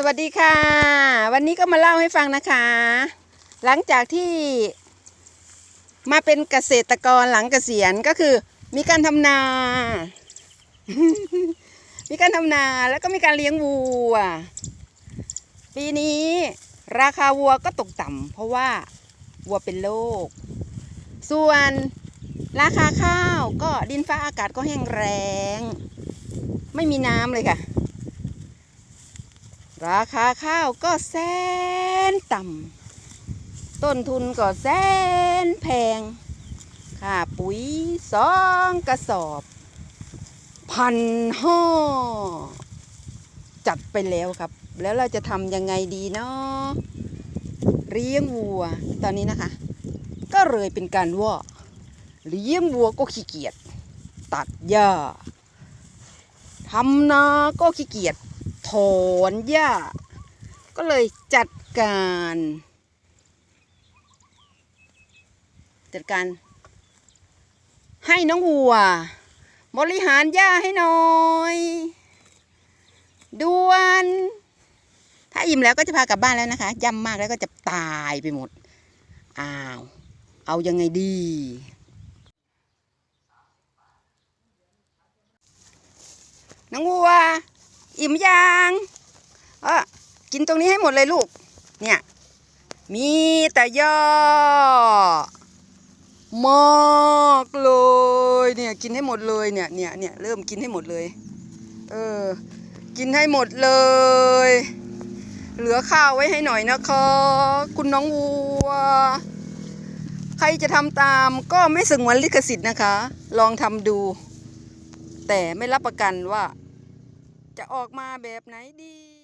สวัสดีค่ะ วันนี้ก็มาเล่าให้ฟังนะคะ หลังจากที่มาเป็นเกษตรกรหลังเกษียณก็คือ มีการทำนา มีการทำนาแล้วก็มีการเลี้ยงวัว ปีนี้ราคาวัวก็ตกต่ำเพราะว่าวัวเป็นโรคส่วนราคาข้าวก็ดินฟ้าอากาศก็แห้งแรง ไม่มีน้ำเลยค่ะ ราคาข้าวก็แสนต่ำ ต้นทุนก็แสนแพง ค่าปุ๋ยสองกระสอบ พันห่อจัดไปแล้วครับ แล้วเราจะทำยังไงดีเนาะเลี้ยงวัว ตอนนี้นะคะ ก็เลยเป็นการว่าเลี้ยงวัวก็ขี้เกียจ ตัดหญ้าทำนาก็ขี้เกียจ ถอนหญ้า ก็เลยจัดการ จัดการ ให้น้องวัว บริหารหญ้าให้หน่อยด่วน ถ้าอิ่มแล้วก็จะพากลับบ้านแล้วนะคะย่ำมากแล้วก็จะตายไปหมด อ้าว เอายังไงดีน้องวัว อิ่มยังเออกินตรงนี้ให้หมดเลยลูก เนี่ย มีแต่ย่ามากเลยเนี่ยกินให้หมดเลยเนี่ยเนี่ยเนี่ยเริ่มกินให้หมดเลย เออ กินให้หมดเลย เหลือข้าวไว้ให้หน่อยนะคะ คุณน้องวัว ใครจะทำตามก็ไม่สงวนลิขสิทธิ์นะคะ ลองทำดู แต่ไม่รับประกันว่า จะออกมาแบบไหนดี